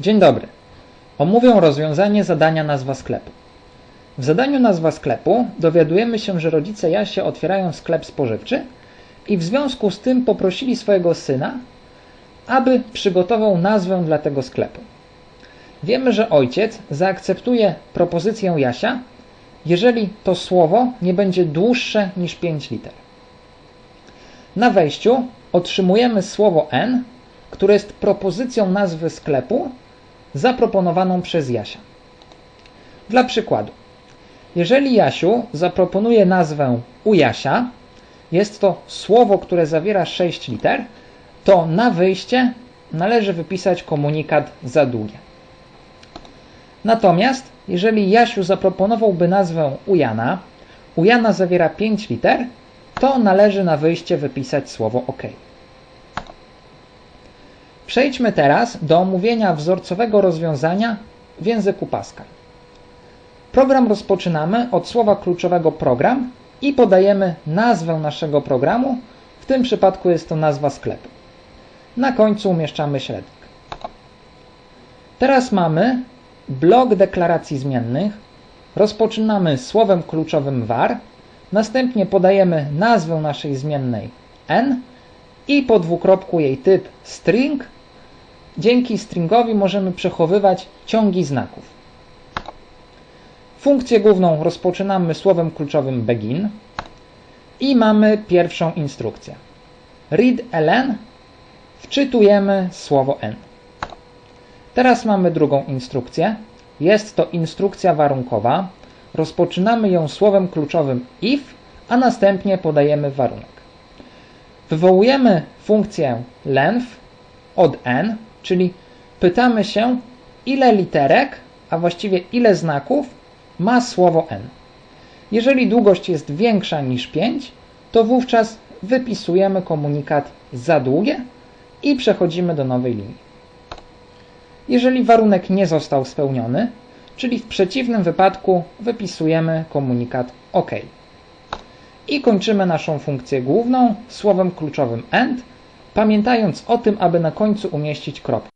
Dzień dobry. Omówię rozwiązanie zadania nazwa sklepu. W zadaniu nazwa sklepu dowiadujemy się, że rodzice Jasie otwierają sklep spożywczy i w związku z tym poprosili swojego syna, aby przygotował nazwę dla tego sklepu. Wiemy, że ojciec zaakceptuje propozycję Jasia, jeżeli to słowo nie będzie dłuższe niż 5 liter. Na wejściu otrzymujemy słowo N, które jest propozycją nazwy sklepu zaproponowaną przez Jasia. Dla przykładu, jeżeli Jasiu zaproponuje nazwę u Jasia, jest to słowo, które zawiera 6 liter, to na wyjście należy wypisać komunikat za długie. Natomiast jeżeli Jasiu zaproponowałby nazwę u Jana, u Jana zawiera 5 liter, to należy na wyjście wypisać słowo OK. Przejdźmy teraz do omówienia wzorcowego rozwiązania w języku Pascal. Program rozpoczynamy od słowa kluczowego program i podajemy nazwę naszego programu, w tym przypadku jest to nazwa sklepu. Na końcu umieszczamy średnik. Teraz mamy blok deklaracji zmiennych. Rozpoczynamy słowem kluczowym var, następnie podajemy nazwę naszej zmiennej n i po dwukropku jej typ string. Dzięki stringowi możemy przechowywać ciągi znaków. Funkcję główną rozpoczynamy słowem kluczowym begin i mamy pierwszą instrukcję. Read ln wczytujemy słowo n. Teraz mamy drugą instrukcję. Jest to instrukcja warunkowa. Rozpoczynamy ją słowem kluczowym if, a następnie podajemy warunek. Wywołujemy funkcję length od n, czyli pytamy się, ile literek, a właściwie ile znaków ma słowo n. Jeżeli długość jest większa niż 5, to wówczas wypisujemy komunikat za długie i przechodzimy do nowej linii. Jeżeli warunek nie został spełniony, czyli w przeciwnym wypadku wypisujemy komunikat OK. I kończymy naszą funkcję główną słowem kluczowym AND, pamiętając o tym, aby na końcu umieścić kropkę.